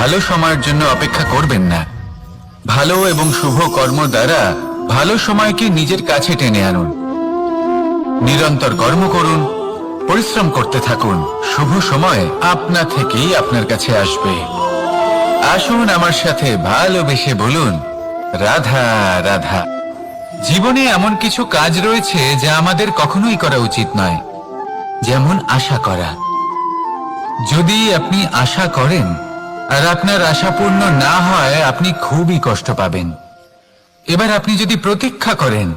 ভালো সময়ের জন্য অপেক্ষা করবেন না। ভালো এবং শুভ কর্ম দ্বারা ভালো সময়কে নিজের কাছে টেনে আনুন। নিরন্তর কর্ম করুন, পরিশ্রম করতে থাকুন। শুভ সময় আপনা থেকেই আপনার কাছে আসবে। আসুন আমার সাথে ভালোবেসে বলুন, রাধা রাধা, জীবনে এমন কিছু কাজ রয়েছে যা আমাদের কখনোই করা উচিত নয়। যেমন আশা করা। যদি আপনি আশা করেন আর আপনার আশা পূর্ণ না হয়, আপনি খুবই কষ্ট পাবেন। এবার আপনি যদি প্রতীক্ষা করেন,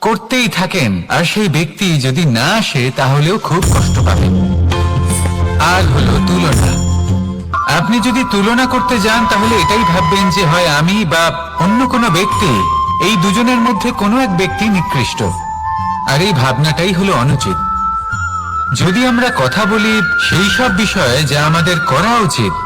করতেই থাকেন, আর সেই ব্যক্তি যদি না আসে, তাহলেও খুব কষ্ট পাবেন। আর হলো তুলনা। আপনি যদি তুলনা করতে যান, তাহলে এটাই ভাববেন যে, হয় আমি বা অন্য কোনো ব্যক্তি, এই দুজনের মধ্যে কোনো এক ব্যক্তি নিকৃষ্ট। আর এই ভাবনাটাই হলো অনুচিত। যদি আমরা কথা বলি সেই সব বিষয়ে যা আমাদের করা উচিত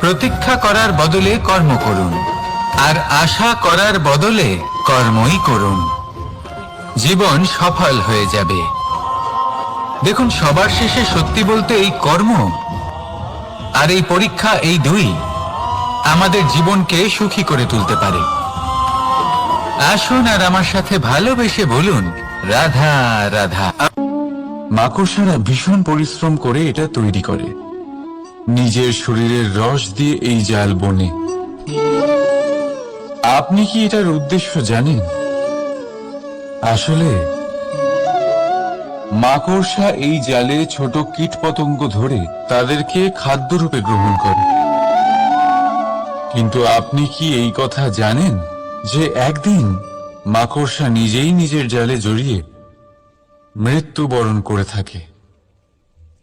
প্রতীক্ষা করার বদলে কর্ম করুন। আর আশা করার বদলে কর্মই করুন। জীবন সফল হয়ে যাবে। দেখুন, সবার শেষে সত্যি বলতে এই কর্ম আর এই পরীক্ষা এই দুই আমাদের জীবনকে সুখী করে তুলতে পারে। আসুন আর আমার সাথে ভালোবেসে বলুন, রাধা রাধা। মাকড়সারা ভীষণ পরিশ্রম করে এটা তৈরি করে। নিজের শরীরের রস দিয়ে এই জাল বনে। আপনি কি এটার উদ্দেশ্য জানেন? আসলে, মাকড়সা এই জালে ছোট কীট পতঙ্গ ধরে তাদেরকে খাদ্যরূপে গ্রহণ করে। কিন্তু আপনি কি এই কথা জানেন যে একদিন মাকড়সা নিজেই নিজের জালে জড়িয়ে মৃত্যুবরণ করে থাকে?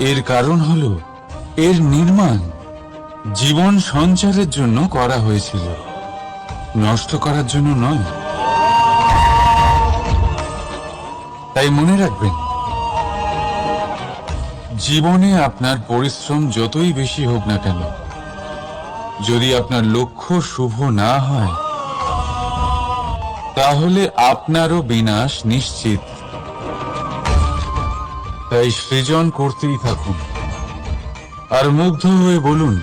এর কারণ হল, এর নির্মাণ জীবন সঞ্চারের জন্য করা হয়েছিল। নষ্ট করার জন্য নয়। তাই মনে রাখবেন, জীবনে আপনার পরিশ্রম যতই বেশি হোক না কেন, যদি আপনার লক্ষ্য শুভ না হয়, তাহলে আপনারও বিনাশ নিশ্চিত। তাই সৃজন করতেই থাকুন। আর মুগ্ধ হয়ে বলুন,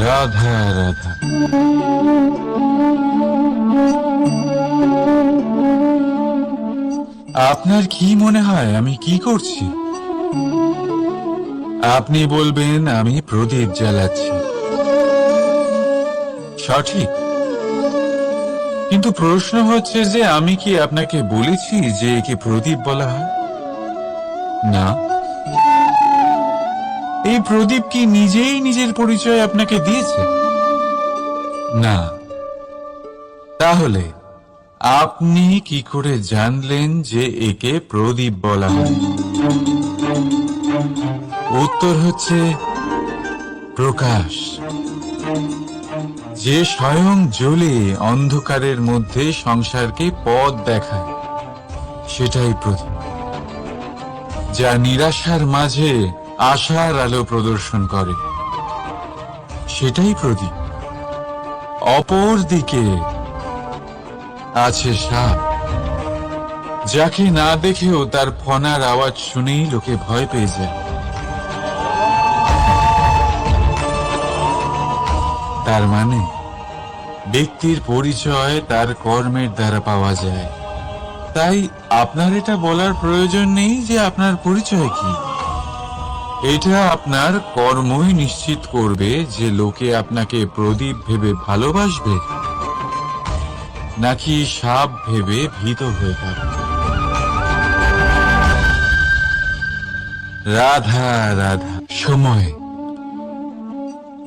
রাধা রাধা। আপনার কি মনে হয়, আমি কি করছি? আপনি বলবেন, আমি প্রদীপ জ্বালাচ্ছি। সঠিক। কিন্তু প্রশ্ন হচ্ছে যে আমি কি আপনাকে বলেছি যে একে প্রদীপ বলা হয়? না। এই প্রদীপ কি নিজেই নিজের পরিচয় আপনাকে দিয়েছে? না। তাহলে, আপনি কি করে জানলেন যে একে প্রদীপ বলা হয়? উত্তর হচ্ছে প্রকাশ। যে স্বয়ং জ্বলে অন্ধকারের মধ্যে সংসারকে পথ দেখায়, সেটাই প্রদীপ যা নিরাশার মাঝে আশার আলো প্রদর্শন করে। সেটাই প্রদীপ। অপর দিকে আছে সাপ, যাকে না দেখেও তার ফনার আওয়াজ শুনেই লোকে ভয় পেয়ে যায়। তার মানে? ব্যক্তির পরিচয় তার কর্মের দ্বারা পাওয়া যায়। তাই আপনার এটা বলার প্রয়োজন নেই যে আপনার পরিচয় কি। এটা আপনার কর্মই নিশ্চিত করবে যে লোকে আপনাকে প্রদীপ ভেবে ভালোবাসবে, নাকি সাপ ভেবে ভীত হয়ে থাকবে রাধা রাধা, সময়।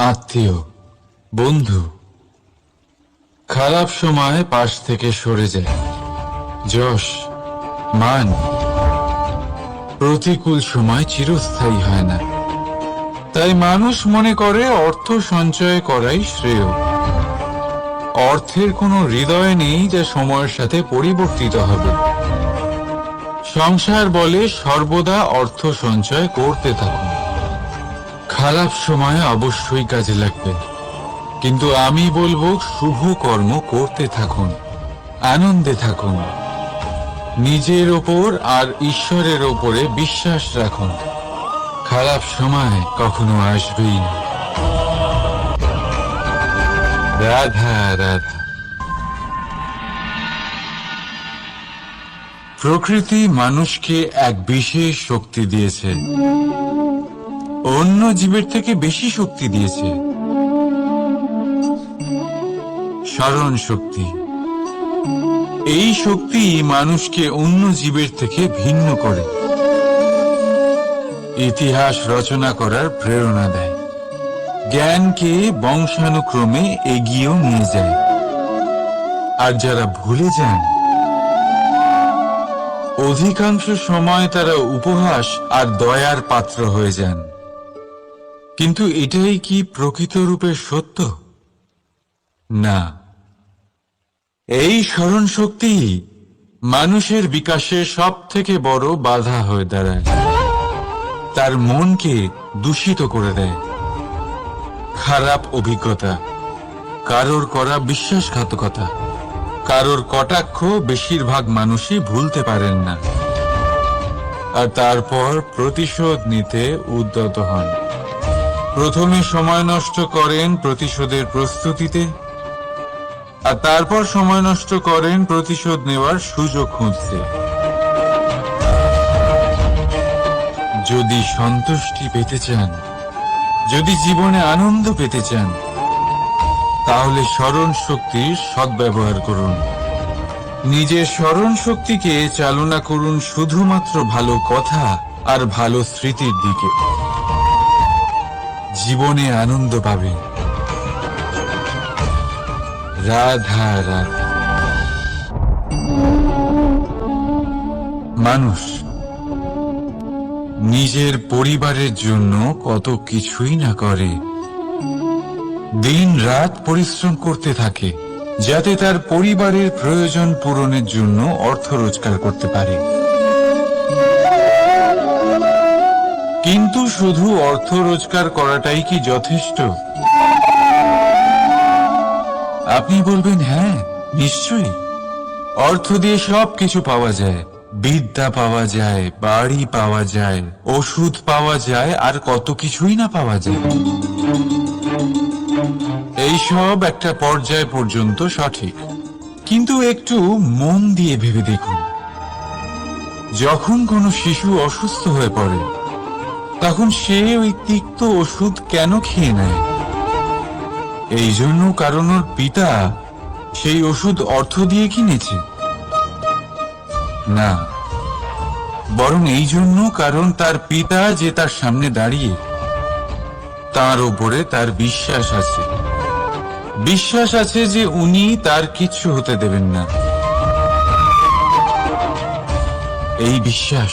আত্মীয়, বন্ধু, খারাপ সময় পাশ থেকে সরে যায়। যশ, মান, প্রতিকূল সময় চিরস্থায়ী হয় না। তাই মানুষ মনে করে অর্থ সঞ্চয় করাই শ্রেয়। অর্থের কোনো হৃদয় নেই যা সময়ের সাথে পরিবর্তিত হবে। সংসার বলে সর্বদা অর্থ সঞ্চয় করতে থাকুন। খারাপ সময় অবশ্যই কাজে লাগবে। কিন্তু আমি বলব, শুভ কর্ম করতে থাকুন, আনন্দে থাকুন। নিজের ওপর আর ঈশ্বরের ওপরে বিশ্বাস রাখুন। খারাপ সময় কখনো আসবেই না। রাধা রাধা। প্রকৃতি মানুষকে এক বিশেষ শক্তি দিয়েছে। অন্য জীবের থেকে বেশি শক্তি দিয়েছে। স্মরণ শক্তি। এই শক্তি মানুষকে অন্য জীবের থেকে ভিন্ন করে। ইতিহাস রচনা করার প্রেরণা দেয়। জ্ঞানকে বংশানুক্রমে এগিয়েও নিয়ে যায়। আর যারা ভুলে যান, অধিকাংশ সময় তারা উপহাস আর দয়ার পাত্র হয়ে যান। কিন্তু এটাই কি প্রকৃত রূপে সত্য? না। এই স্মরণ শক্তি মানুষের বিকাশে সব থেকে বড় বাধা হয়ে দাঁড়ায়। তার মনকে দূষিত করে দেয়। খারাপ অভিজ্ঞতা, কারোর করা বিশ্বাসঘাতকতা, কারোর কটাক্ষ বেশিরভাগ মানুষই ভুলতে পারেন না। আর তারপর প্রতিশোধ নিতে উদ্যত হন। প্রথমে সময় নষ্ট করেন প্রতিশোধের প্রস্তুতিতে, আর তারপর সময় নষ্ট করেন প্রতিশোধ নেওয়ার সুযোগ খুঁজতে। যদি সন্তুষ্টি পেতে চান, যদি জীবনে আনন্দ পেতে চান, তাহলে স্মরণ শক্তির সদ্ব্যবহার করুন। নিজের স্মরণ শক্তিকে চালনা করুন শুধুমাত্র ভালো কথা আর ভালো স্মৃতির দিকে। জীবনে আনন্দ পাবে। রাধা রাধা। মানুষ, নিজের পরিবারের জন্য কত কিছুই না করে। দিন রাত পরিশ্রম করতে থাকে, যাতে তার পরিবারের প্রয়োজন পূরণের জন্য অর্থ রোজগার করতে পারে। কিন্তু শুধু অর্থ রোজগার করাটাই কি যথেষ্ট? আপনি বলবেন হ্যাঁ নিশ্চয়ই। অর্থ দিয়ে সব কিছু পাওয়া যায়। বিদ্যা পাওয়া যায়, বাড়ি পাওয়া যায়, ওষুধ পাওয়া যায়, আর কত কিছুই না পাওয়া যায়। এই সব একটা পর্যায় পর্যন্ত সঠিক। কিন্তু একটু মন দিয়ে ভেবে দেখুন। যখন কোনো শিশু অসুস্থ হয়ে পড়ে তখন সে ওই তিক্ত ওষুধ কেন খেয়ে নেয়? এই জন্য কারণ ওর পিতা সেই ওষুধ অর্থ দিয়ে কিনেছে। না, বরং এই জন্য কারণ তার পিতা যে তার সামনে দাঁড়িয়ে, তার ওপরে তার বিশ্বাস আছে। বিশ্বাস আছে যে উনি তার কিচ্ছু হতে দেবেন না। এই বিশ্বাস